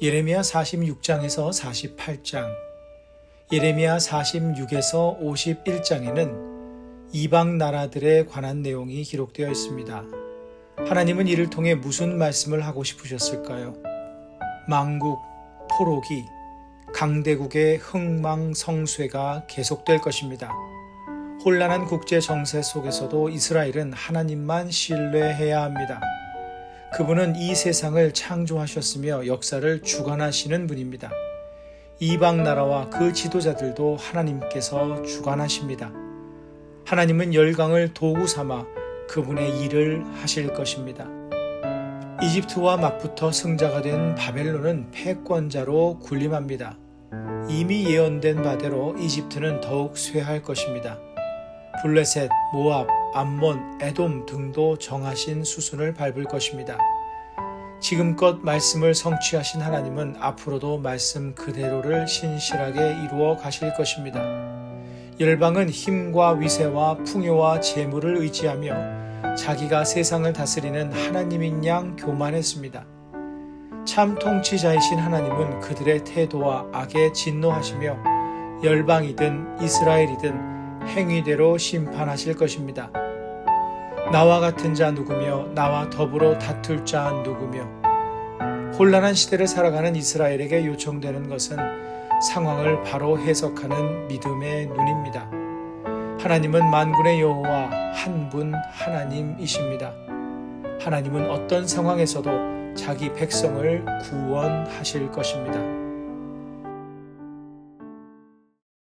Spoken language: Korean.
예레미야 46장에서 48장, 예레미야 46에서 51장에는 이방 나라들에 관한 내용이 기록되어 있습니다. 하나님은 이를 통해 무슨 말씀을 하고 싶으셨을까요? 망국, 포로기, 강대국의 흥망성쇠가 계속될 것입니다. 혼란한 국제 정세 속에서도 이스라엘은 하나님만 신뢰해야 합니다. 그분은 이 세상을 창조하셨으며 역사를 주관하시는 분입니다. 이방 나라와 그 지도자들도 하나님께서 주관하십니다. 하나님은 열강을 도구 삼아 그분의 일을 하실 것입니다. 이집트와 맞붙어 승자가 된 바벨론은 패권자로 군림합니다. 이미 예언된 바대로 이집트는 더욱 쇠할 것입니다. 블레셋, 모압, 암몬, 에돔 등도 정하신 수순을 밟을 것입니다. 지금껏 말씀을 성취하신 하나님은 앞으로도 말씀 그대로를 신실하게 이루어 가실 것입니다. 열방은 힘과 위세와 풍요와 재물을 의지하며 자기가 세상을 다스리는 하나님인 양 교만했습니다. 참 통치자이신 하나님은 그들의 태도와 악에 진노하시며 열방이든 이스라엘이든 행위대로 심판하실 것입니다. 나와 같은 자 누구며 나와 더불어 다툴 자 누구며 혼란한 시대를 살아가는 이스라엘에게 요청되는 것은 상황을 바로 해석하는 믿음의 눈입니다. 하나님은 만군의 여호와 한 분 하나님이십니다. 하나님은 어떤 상황에서도 자기 백성을 구원하실 것입니다.